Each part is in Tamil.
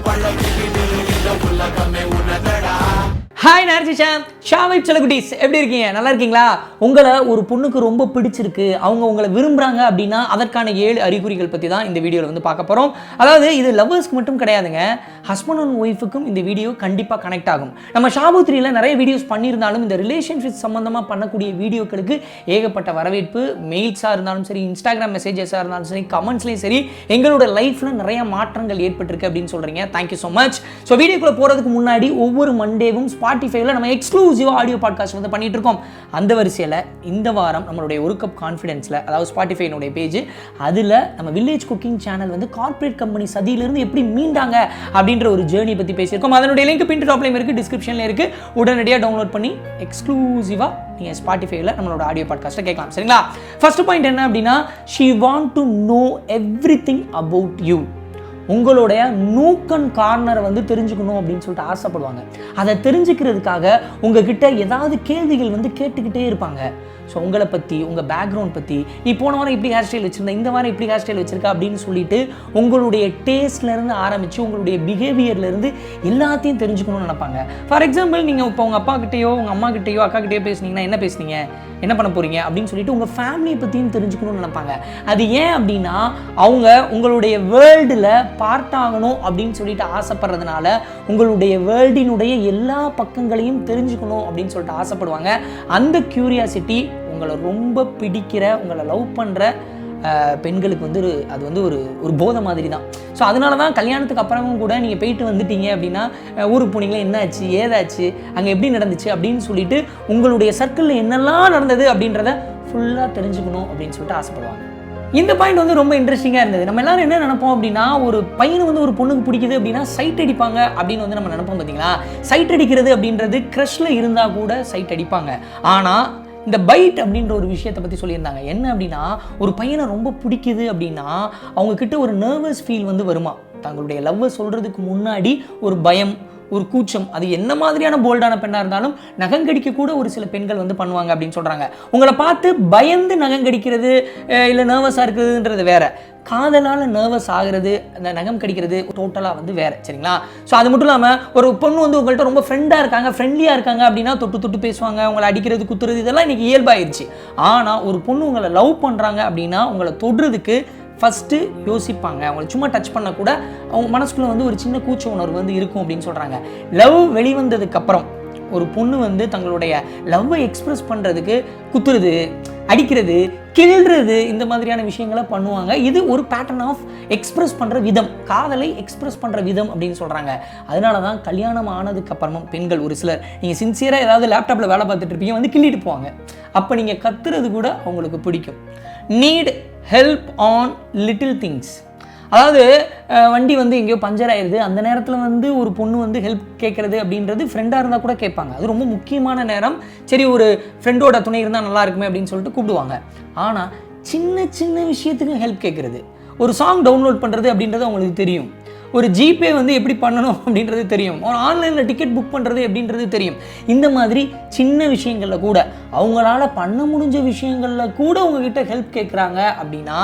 பழகிக்கிட்டு இந்த உலகமே உனதட ஹாய் நர்ஜிஷா ஷாவைப் செலகுட்டீஸ் எப்படி இருக்கீங்க? நல்லா இருக்கீங்களா? உங்களை ஒரு பொண்ணுக்கு ரொம்ப பிடிச்சிருக்கு. அவங்க உங்களை விரும்புகிறாங்க அப்படின்னா அதற்கான ஏழு அறிகுறிகள் பற்றி தான் இந்த வீடியோவில் வந்து பார்க்க போகிறோம் அதாவது இது லவ்வர்ஸ்க்கு மட்டும் கிடையாதுங்க. ஹஸ்பண்ட் அண்ட் ஒய்ஃபுக்கும் இந்த வீடியோ கண்டிப்பாக கனெக்ட் ஆகும். நம்ம ஷாபுத்ரியில் நிறைய வீடியோஸ் பண்ணியிருந்தாலும் இந்த ரிலேஷன்ஷிப் சம்மந்தமாக பண்ணக்கூடிய வீடியோக்களுக்கு ஏகப்பட்ட வரவேற்பு மெயில்ஸாக இருந்தாலும் சரி இன்ஸ்டாகிராம் மெசேஜஸாக இருந்தாலும் சரி கமெண்ட்ஸ்லையும் சரி எங்களோட லைஃப்பில் நிறைய மாற்றங்கள் ஏற்பட்டிருக்கு அப்படின்னு சொல்கிறீங்க தேங்க்யூ ஸோ மச் ஸோ வீடியோக்குள்ளே போகிறதுக்கு முன்னாடி ஒவ்வொரு மண்டேவும் ஸ்பாட்டிஃபைல நம்ம எக்ஸ்க்ளூசிவாக ஆடியோ பாட்காஸ்ட் வந்து பண்ணிட்டு இருக்கோம் அந்த வரிசையில் இந்த வாரம் நம்மளுடைய ஒரு கப் கான்ஃபிடென்ஸில் அதாவது ஸ்பாட்டிஃபைனுடைய பேஜ் அதில் நம்ம வில்லேஜ் குக்கிங் சேனல் வந்து கார்ப்பரேட் கம்பெனி சதியிலிருந்து எப்படி மீண்டாங்க அப்படின்ற ஒரு ஜேர்னி பற்றி பேசியிருக்கோம். அதனுடைய லிங்க் பின் டாப்லையும் இருக்குது டிஸ்கிரிப்ஷனில் இருக்குது உடனடியாக டவுன்லோட் பண்ணி எக்ஸ்க்ளூசிவாக நீங்கள் ஸ்பாட்டிஃபைல நம்மளோட ஆடியோ பாட்காஸ்ட்டை கேட்கலாம். சரிங்களா? ஃபர்ஸ்ட் பாயிண்ட் என்ன அப்படின்னா she want to know everything about you உங்களுடைய நூக்கன் கார்னரை வந்து தெரிஞ்சுக்கணும் அப்படின்னு சொல்லிட்டு ஆசைப்படுவாங்க. அதை தெரிஞ்சுக்கிறதுக்காக உங்ககிட்ட ஏதாவது கேள்விகள் வந்து கேட்டுக்கிட்டே இருப்பாங்க. ஸோ உங்களை பற்றி உங்கள் பேக்ரவுண்ட் பற்றி நீ போன வாரம் இப்படி ஹேர் ஸ்டைல் வச்சுருந்தேன் இந்த வாரம் இப்படி ஹேர் ஸ்டைல் வச்சுருக்கா அப்படின்னு சொல்லிட்டு உங்களுடைய டேஸ்ட்லேருந்து ஆரம்பித்து உங்களுடைய பிஹேவியர்லேருந்து எல்லாத்தையும் தெரிஞ்சுக்கணும்னு நினைப்பாங்க. ஃபார் எக்ஸாம்பிள் நீங்கள் இப்போ உங்கள் அப்பா கிட்டேயோ உங்கள் அம்மா கிட்டேயோ அக்கா கிட்டேயோ பேசுனீங்கன்னா என்ன பேசுனீங்க? என்ன பண்ண போகிறீங்க அப்படின்னு சொல்லிட்டு உங்கள் ஃபேமிலியை பற்றியும் தெரிஞ்சுக்கணும்னு நினைப்பாங்க. அது ஏன் அப்படின்னா அவங்க உங்களுடைய வேர்ல்டில் பார்ட் ஆகணும் அப்படின்னு சொல்லிட்டு ஆசைப்படுறதுனால உங்களுடைய வேர்ல்டினுடைய எல்லா பக்கங்களையும் தெரிஞ்சுக்கணும் அப்படின்னு சொல்லிட்டு ஆசைப்படுவாங்க. அந்த க்யூரியாசிட்டி உங்களை ரொம்ப பிடிக்கிற உங்களை லவ் பண்ணுற பெண்களுக்கு வந்து ஒரு அது வந்து ஒரு ஒரு போதை மாதிரி தான் ஸோ அதனால தான் கல்யாணத்துக்கு அப்புறமும் கூட நீங்கள் போயிட்டு வந்துட்டீங்க அப்படின்னா ஊருக்கு போனீங்களா என்னாச்சு ஏதாச்சு அங்கே எப்படி நடந்துச்சு அப்படின்னு சொல்லிட்டு உங்களுடைய சர்க்கிளில் என்னெல்லாம் நடந்தது அப்படின்றத ஃபுல்லாக தெரிஞ்சுக்கணும் அப்படின்னு சொல்லிட்டு ஆசைப்படுவாங்க. இந்த பாயிண்ட் வந்து ரொம்ப இன்ட்ரெஸ்டிங்காக இருந்தது. நம்ம எல்லாரும் என்ன நினைப்போம் அப்படின்னா ஒரு பையனை வந்து ஒரு பொண்ணுக்கு பிடிக்குது அப்படின்னா சைட் அடிப்பாங்க அப்படின்னு வந்து நம்ம நினைப்போம் பார்த்தீங்களா சைட் அடிக்கிறது அப்படின்றது க்ரஷில் இருந்தால் கூட சைட் அடிப்பாங்க. ஆனால் இந்த பைட் அப்படின்ற ஒரு விஷயத்தை பற்றி சொல்லியிருந்தாங்க. என்ன அப்படின்னா ஒரு பையனை ரொம்ப பிடிக்குது அப்படின்னா அவங்கக்கிட்ட ஒரு நர்வஸ் ஃபீல் வந்து வருமா? தங்களுடைய லவ்வை சொல்கிறதுக்கு முன்னாடி ஒரு பயம் ஒரு கூச்சம். அது என்ன மாதிரியான போல்டான பெண்ணாக இருந்தாலும் நகங்கடிக்க கூட ஒரு சில பெண்கள் வந்து பண்ணுவாங்க அப்படின்னு சொல்கிறாங்க உங்களை பார்த்து பயந்து நகங்கடிக்கிறது இல்லை நர்வஸாக இருக்குதுன்றது வேற. காதலால் நர்வஸ் ஆகிறது அந்த நகம் கடிக்கிறது டோட்டலாக வந்து வேறு சரிங்களா? ஸோ அது மட்டும் இல்லாமல் ஒரு பொண்ணு வந்து உங்கள்கிட்ட ரொம்ப ஃப்ரெண்டாக இருக்காங்க ஃப்ரெண்ட்லியாக இருக்காங்க அப்படின்னா தொட்டு தொட்டு பேசுவாங்க உங்களை அடிக்கிறது குத்துறது இதெல்லாம் இன்றைக்கி இயல்பாயிருச்சு ஆனால் ஒரு பொண்ணு உங்களை லவ் பண்ணுறாங்க அப்படின்னா உங்களை தொடுறதுக்கு ஃபஸ்ட்டு யோசிப்பாங்க. அவங்களை சும்மா டச் பண்ணக்கூட கூட அவங்க மனசுக்குள்ளே வந்து ஒரு சின்ன கூச்ச உணர்வு வந்து இருக்கும் அப்படின்னு சொல்கிறாங்க லவ் வெளிவந்ததுக்கப்புறம் ஒரு பொண்ணு வந்து தங்களுடைய லவ்வை எக்ஸ்பிரஸ் பண்ணுறதுக்கு குத்துறது அடிக்கிறது கிள்றது இந்த மாதிரியான விஷயங்களை பண்ணுவாங்க. இது ஒரு பேட்டர்ன் ஆஃப் எக்ஸ்பிரஸ் பண்ணுற விதம் காதலை எக்ஸ்பிரஸ் பண்ணுற விதம் அப்படின்னு சொல்கிறாங்க அதனால தான் கல்யாணம் ஆனதுக்கப்புறமும் பெண்கள் ஒரு சிலர் நீங்கள் சின்சியராக ஏதாவது லேப்டாப்பில் வேலை பார்த்துட்டு இருப்பீங்க வந்து கிள்ளிட்டு போவாங்க. அப்போ நீங்கள் கத்துறது கூட அவங்களுக்கு பிடிக்கும். Need help on little things அதாவது வண்டி வந்து எங்கேயோ பஞ்சர் ஆயிடுது அந்த நேரத்தில் வந்து ஒரு பொண்ணு வந்து ஹெல்ப் கேட்குறது அப்படின்றது ஃப்ரெண்டாக இருந்தால் கூட கேட்பாங்க. அது ரொம்ப முக்கியமான நேரம். சரி ஒரு ஃப்ரெண்டோட துணை இருந்தால் நல்லா இருக்குமே அப்படின்னு சொல்லிட்டு கூப்பிடுவாங்க. ஆனால் சின்ன சின்ன விஷயத்துக்கு ஹெல்ப் கேட்குறது ஒரு சாங் டவுன்லோட் பண்ணுறது அப்படின்றது அவங்களுக்கு தெரியும். ஒரு ஜிபே வந்து எப்படி பண்ணணும் அப்படின்றது தெரியும். ஒரு ஆன்லைனில் டிக்கெட் புக் பண்ணுறது அப்படின்றது தெரியும். இந்த மாதிரி சின்ன விஷயங்களில் கூட அவங்களால பண்ண முடிஞ்ச விஷயங்களில் கூட உங்ககிட்ட ஹெல்ப் கேட்குறாங்க அப்படின்னா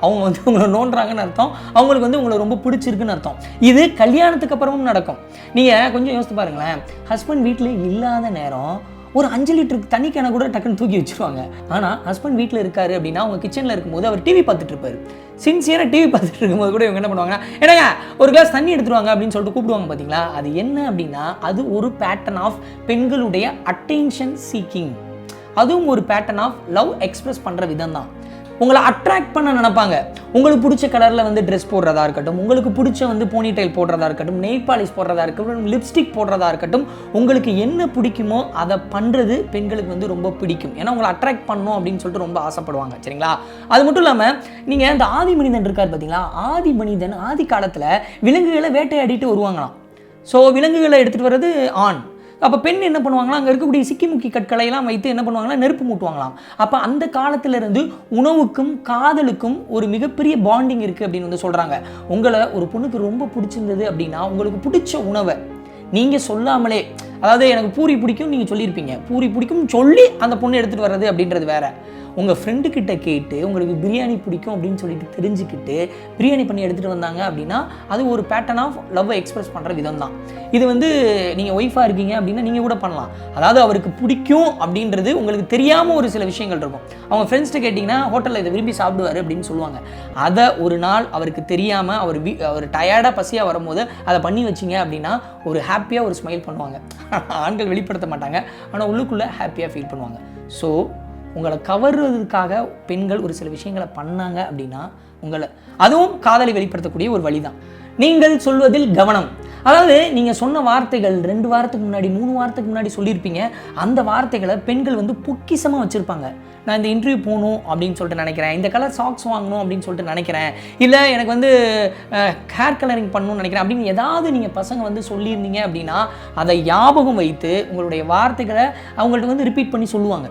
அவங்க வந்து உங்களை நோண்டுறாங்கன்னு அர்த்தம். அவங்களுக்கு வந்து உங்களை ரொம்ப பிடிச்சிருக்குன்னு அர்த்தம். இது கல்யாணத்துக்கு அப்புறமும் நடக்கும். நீங்கள் கொஞ்சம் யோசித்து பாருங்களேன். ஹஸ்பண்ட் வீட்டில் இல்லாத நேரம் ஒரு அஞ்சு லிட்டருக்கு தண்ணி கேனை கூட டக்குன்னு தூக்கி வச்சிருவாங்க. ஆனால் ஹஸ்பண்ட் வீட்டில் இருக்காரு அப்படின்னா அவங்க கிச்சனில் இருக்கும்போது அவர் டிவி பார்த்துட்டு இருப்பாரு சின்சியராக டிவி பார்த்துட்டு இருக்கும்போது கூட இவங்க என்ன பண்ணுவாங்கன்னா என்னங்க ஒரு கிளாஸ் தண்ணி எடுத்துருவாங்க அப்படின்னு சொல்லிட்டு கூப்பிடுவாங்க பார்த்தீங்களா அது என்ன அப்படின்னா அது ஒரு பேட்டர்ன் ஆஃப் பெண்களுடைய அட்டென்ஷன் சீக்கிங் அதுவும் ஒரு பேட்டர்ன் ஆஃப் லவ் எக்ஸ்பிரஸ் பண்ணுற விதம் தான் உங்களை அட்ராக்ட் பண்ண நினைப்பாங்க. உங்களுக்கு பிடிச்ச கலரில் வந்து ட்ரெஸ் போடுறதா இருக்கட்டும் உங்களுக்கு பிடிச்ச வந்து போனி டைல் போடுறதா இருக்கட்டும் நெய் பாலிஷ் போடுறதா இருக்கட்டும் லிப்ஸ்டிக் போடுறதா இருக்கட்டும் உங்களுக்கு என்ன பிடிக்குமோ அதை பண்ணுறது பெண்களுக்கு வந்து ரொம்ப பிடிக்கும். ஏன்னா உங்களை அட்ராக்ட் பண்ணணும் அப்படின்னு சொல்லிட்டு ரொம்ப ஆசைப்படுவாங்க. சரிங்களா? அது மட்டும் இல்லாமல் நீங்கள் இந்த ஆதி மனிதன் இருக்கார் பார்த்தீங்களா ஆதி மனிதன் ஆதி காலத்தில் விலங்குகளை வேட்டையாடிட்டு வருவாங்களாம். ஸோ விலங்குகளை எடுத்துகிட்டு வர்றது ஆண். அப்போ பெண் என்ன பண்ணுவாங்களா? அங்கே இருக்கக்கூடிய சிக்கிமுக்கி கற்களையெல்லாம் வைத்து என்ன பண்ணுவாங்களா? நெருப்பு மூட்டுவாங்களாம். அப்போ அந்த காலத்திலிருந்து உணவுக்கும் காதலுக்கும் ஒரு மிகப்பெரிய பாண்டிங் இருக்குது அப்படின்னு வந்து சொல்கிறாங்க உங்களை ஒரு பொண்ணுக்கு ரொம்ப பிடிச்சிருந்தது அப்படின்னா உங்களுக்கு பிடிச்ச உணவை நீங்கள் சொல்லாமலே அதாவது எனக்கு பூரி பிடிக்கும் நீங்கள் சொல்லியிருப்பீங்க. பூரி பிடிக்கும் சொல்லி அந்த பொண்ணு எடுத்துகிட்டு வர்றது அப்படின்றது வேறு. உங்கள் ஃப்ரெண்டு கிட்ட கேட்டு உங்களுக்கு பிரியாணி பிடிக்கும் அப்படின்னு சொல்லிட்டு தெரிஞ்சுக்கிட்டு பிரியாணி பண்ணி எடுத்துகிட்டு வந்தாங்க அப்படின்னா அது ஒரு பேட்டர்ன் ஆஃப் லவ்வை எக்ஸ்பிரஸ் பண்ணுற விதம் தான் இது வந்து நீங்கள் ஒய்ஃபாக இருக்கீங்க அப்படின்னா நீங்கள் கூட பண்ணலாம். அதாவது அவருக்கு பிடிக்கும் அப்படின்றது உங்களுக்கு தெரியாமல் ஒரு சில விஷயங்கள் இருக்கும். அவங்க ஃப்ரெண்ட்ஸ்ட்டு கேட்டிங்கன்னா ஹோட்டலில் இதை விரும்பி சாப்பிடுவார் அப்படின்னு சொல்லுவாங்க. அதை ஒரு நாள் அவருக்கு தெரியாமல் அவர் வி அவர் டயர்டாக பசியாக வரும்போது அதை பண்ணி வச்சிங்க அப்படின்னா ஒரு ஹாப்பியாக ஒரு ஸ்மைல் பண்ணுவாங்க. ஆண்கள் வெளிப்படுத்த மாட்டாங்க. ஆனால் உள்ளுக்குள்ளே ஹாப்பியாக ஃபீல் பண்ணுவாங்க. ஸோ உங்களை கவர்றதுக்காக பெண்கள் ஒரு சில விஷயங்களை பண்ணாங்க அப்படின்னா உங்களை அதுவும் காதலை வெளிப்படுத்தக்கூடிய ஒரு வழி தான் நீங்கள் சொல்வதில் கவனம். அதாவது நீங்கள் சொன்ன வார்த்தைகள் ரெண்டு வாரத்துக்கு முன்னாடி மூணு வாரத்துக்கு முன்னாடி சொல்லியிருப்பீங்க. அந்த வார்த்தைகளை பெண்கள் வந்து பொக்கிசமாக வச்சுருப்பாங்க. நான் இந்த இன்டர்வியூ போகணும் அப்படின்னு சொல்லிட்டு நினைக்கிறேன். இந்த கலர் சாக்ஸ் வாங்கணும் அப்படின்னு சொல்லிட்டு நினைக்கிறேன். இல்லை எனக்கு வந்து ஹேர் கலரிங் பண்ணணும்னு நினைக்கிறேன். அப்படின்னு ஏதாவது நீங்கள் பசங்க வந்து சொல்லியிருந்தீங்க அப்படின்னா அதை ஞாபகம் வைத்து உங்களுடைய வார்த்தைகளை அவங்கள்ட்ட வந்து ரிப்பீட் பண்ணி சொல்லுவாங்க.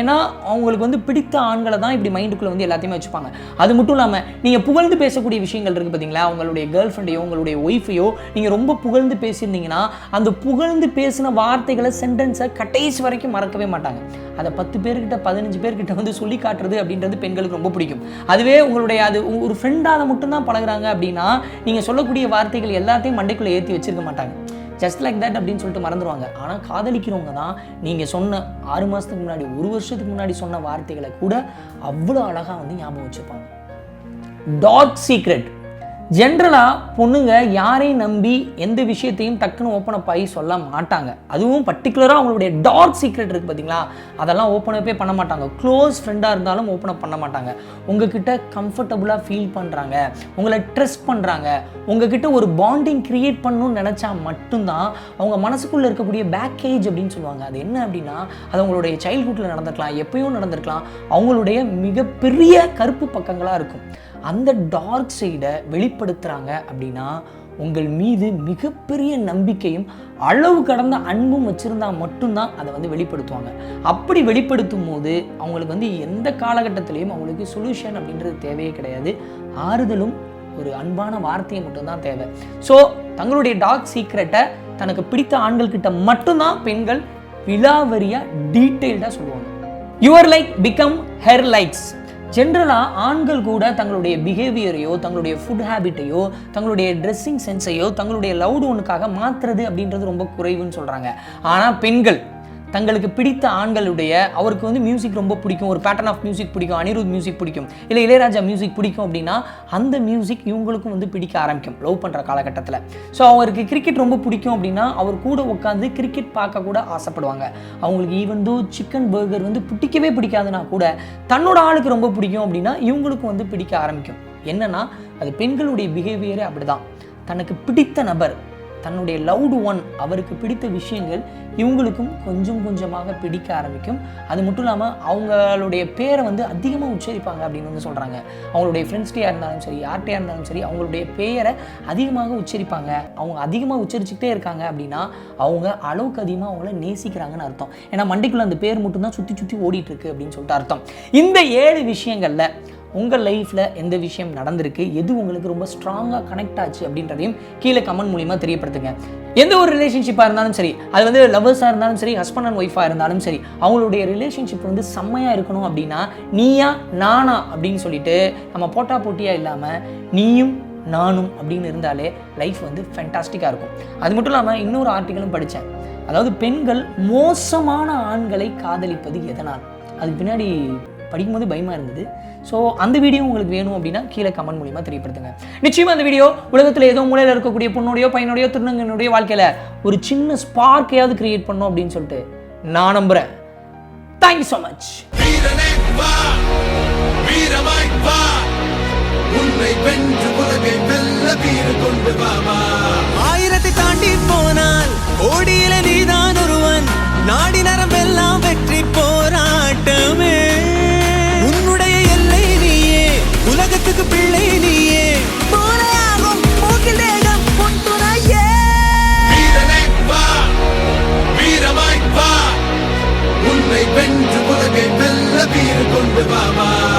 ஏன்னா அவங்களுக்கு வந்து பிடித்த ஆண்களை தான் இப்படி மைண்டுக்குள்ளே வந்து எல்லாத்தையுமே வச்சுப்பாங்க. அது மட்டும் இல்லாமல் நீங்கள் புகழ்ந்து பேசக்கூடிய விஷயங்கள் இருக்குது பார்த்தீங்களா உங்களுடைய கேர்ள் ஃப்ரெண்டையோ உங்களுடைய ஒய்ஃபையோ நீங்கள் ரொம்ப புகழ்ந்து பேசியிருந்தீங்கன்னா அந்த புகழ்ந்து பேசின வார்த்தைகளை சென்டென்ஸை கடைசி வரைக்கும் மறக்கவே மாட்டாங்க. அதை பத்து பேர்கிட்ட பதினஞ்சு பேர்கிட்ட வந்து சொல்லி காட்டுறது அப்படின்றது பெண்களுக்கு ரொம்ப பிடிக்கும். அதுவே உங்களுடைய அது ஒரு ஃப்ரெண்டால் மட்டும்தான் பழகுறாங்க அப்படின்னா நீங்கள் சொல்லக்கூடிய வார்த்தைகள் எல்லாத்தையும் மண்டைக்குள்ளே ஏற்றி வச்சிருக்க மாட்டாங்க. ஜஸ்ட் லைக் தட் அப்படின்னு சொல்லிட்டு மறந்துடுவாங்க ஆனால் காதலிக்கிறவங்க தான் நீங்கள் சொன்ன ஆறு மாதத்துக்கு முன்னாடி ஒரு வருஷத்துக்கு முன்னாடி சொன்ன வார்த்தைகளை கூட அவ்வளோ அழகாக வந்து ஞாபகம் வச்சுப்பாங்க டார்க் சீக்ரெட் ஜென்ரலாக பொண்ணுங்க யாரையும் நம்பி எந்த விஷயத்தையும் டக்குன்னு ஓப்பன் அப் ஆகி சொல்ல மாட்டாங்க. அதுவும் பர்டிகுலராக அவங்களுடைய டார்க் சீக்ரெட் இருக்குது பார்த்தீங்களா அதெல்லாம் ஓப்பன் அப்பே பண்ண மாட்டாங்க. க்ளோஸ் ஃப்ரெண்டாக இருந்தாலும் ஓப்பன் அப் பண்ண மாட்டாங்க. உங்ககிட்ட கம்ஃபர்டபுளாக ஃபீல் பண்ணுறாங்க உங்களை ட்ரெஸ் பண்ணுறாங்க உங்ககிட்ட ஒரு பாண்டிங் க்ரியேட் பண்ணணும்னு நினச்சா மட்டும்தான் அவங்க மனசுக்குள்ளே இருக்கக்கூடிய பேக்கேஜ் அப்படின்னு சொல்லுவாங்க. அது என்ன அப்படின்னா அது அவங்களுடைய சைல்ட்ஹுட்டில் நடந்திருக்கலாம். எப்பயும் நடந்திருக்கலாம். அவங்களுடைய மிகப்பெரிய கருப்பு பக்கங்களாக இருக்கும். அந்த டார்க் சைடை வெளிப்படுத்துகிறாங்க அப்படின்னா உங்கள் மீது மிகப்பெரிய நம்பிக்கையும் அளவு கடந்த அன்பும் வச்சுருந்தா மட்டும்தான் அதை வந்து வெளிப்படுத்துவாங்க. அப்படி வெளிப்படுத்தும் போது அவங்களுக்கு வந்து எந்த காலகட்டத்திலையும் அவங்களுக்கு சொல்யூஷன் அப்படின்றது தேவையே கிடையாது. ஆறுதலும் ஒரு அன்பான வார்த்தையை மட்டும்தான் தேவை. ஸோ தங்களுடைய டார்க் சீக்ரெட்டை தனக்கு பிடித்த ஆண்கள்கிட்ட மட்டும்தான் பெண்கள் விலாவரியாக டீட்டெயில்டாக சொல்லுவாங்க. Your like become her likes ஜென்ரலாக ஆண்கள் கூட தங்களுடைய பிஹேவியரையோ தங்களுடைய ஃபுட் ஹேபிட்டையோ தங்களுடைய ட்ரெஸ்ஸிங் சென்ஸையோ தங்களுடைய லவுட் ஒன்றுக்காக மாற்றுறது அப்படின்றது ரொம்ப குறைவுன்னு சொல்கிறாங்க ஆனால் பெண்கள் தங்களுக்கு பிடித்த ஆண்களுடைய அவருக்கு வந்து மியூசிக் ரொம்ப பிடிக்கும். ஒரு பேட்டர்ன் ஆஃப் மியூசிக் பிடிக்கும் அனிருத் மியூசிக் பிடிக்கும். இல்லை இளையராஜா மியூசிக் பிடிக்கும் அப்படின்னா அந்த மியூசிக் இவங்களுக்கும் வந்து பிடிக்க ஆரம்பிக்கும் லவ் பண்ணுற காலகட்டத்தில். ஸோ அவருக்கு கிரிக்கெட் ரொம்ப பிடிக்கும் அப்படின்னா அவர் கூட உட்காந்து கிரிக்கெட் பார்க்க கூட ஆசைப்படுவாங்க. அவங்களுக்கு ஈவன் தோ சிக்கன் பர்கர் வந்து பிடிக்கவே பிடிக்காதுன்னா கூட தன்னோட ஆளுக்கு ரொம்ப பிடிக்கும் அப்படின்னா இவங்களுக்கும் வந்து பிடிக்க ஆரம்பிக்கும். என்னன்னா அது பெண்களுடைய பிஹேவியரே அப்படிதான். தனக்கு பிடித்த நபர் தன்னுடைய லவ்டு ஒன் அவருக்கு பிடித்த விஷயங்கள் இவங்களுக்கும் கொஞ்சம் கொஞ்சமாக பிடிக்க ஆரம்பிக்கும். அது மட்டும் இல்லாமல் அவங்களுடைய பேரை வந்து அதிகமாக உச்சரிப்பாங்க அப்படின்னு வந்து சொல்கிறாங்க அவங்களுடைய ஃப்ரெண்ட்ஸ்டையாக இருந்தாலும் சரி யார்கிட்டயா இருந்தாலும் சரி அவங்களுடைய பெயரை அதிகமாக உச்சரிப்பாங்க. அவங்க அதிகமாக உச்சரிச்சுக்கிட்டே இருக்காங்க அப்படின்னா அவங்க அளவுக்கு அதிகமாக அவங்கள நேசிக்கிறாங்கன்னு அர்த்தம். ஏன்னா மண்டிக்குள்ளே அந்த பேர் மட்டும்தான் சுற்றி சுற்றி ஓடிட்டு இருக்கு அப்படின்னு சொல்லிட்டு அர்த்தம். இந்த ஏழு விஷயங்களில் உங்கள் லைஃப்பில் எந்த விஷயம் நடந்திருக்கு? எது உங்களுக்கு ரொம்ப ஸ்ட்ராங்காக கனெக்ட் ஆச்சு அப்படின்றதையும் கீழே கமெண்ட் மூலிமா தெரியப்படுத்துங்க. எந்த ஒரு ரிலேஷன்ஷிப்பாக இருந்தாலும் சரி அது வந்து லவ்வர்ஸாக இருந்தாலும் சரி ஹஸ்பண்ட் அண்ட் ஒய்ஃபாக இருந்தாலும் சரி அவங்களுடைய ரிலேஷன்ஷிப் வந்து செம்மையாக இருக்கணும் அப்படின்னா நீயா நானா அப்படின்னு சொல்லிட்டு நம்ம போட்டா போட்டியாக இல்லாமல் நீயும் நானும் அப்படின்னு இருந்தாலே லைஃப் வந்து ஃபென்டாஸ்டிக்காக இருக்கும். அது மட்டும் இல்லாமல் இன்னொரு ஆர்டிக்கலும் படித்தேன் அதாவது பெண்கள் மோசமான ஆண்களை காதலிப்பது எதனால்? அதுக்கு பின்னாடி படிக்கும்போது பயமாக இருந்தது. ஸோ அந்த வீடியோ உங்களுக்கு வேணும் அப்படின்னா கீழே கமெண்ட் மூலியமா தெரியப்படுத்துங்க. நிச்சயமாக அந்த வீடியோ உலகத்தில் ஏதோ மூலையில் இருக்கக்கூடிய பொண்ணுடையோ பையனுடையோ திருநங்கனுடைய வாழ்க்கையில் ஒரு சின்ன ஸ்பார்க்கையாவது கிரியேட் பண்ணோம் அப்படின்னு சொல்லிட்டு நான் நம்புகிறேன் தேங்க்யூ ஸோ மச் வீரனே வா வீரமாய் வா. உன்னை வென்று உலகை வெல்ல வீர கொண்டு வாமா ஆயிரத்தை தாண்டி போனால் கோடியில நீதான் ஒருவன். நாடி நரம்பெல்லாம் வெற்றி போராட்டமே Baba.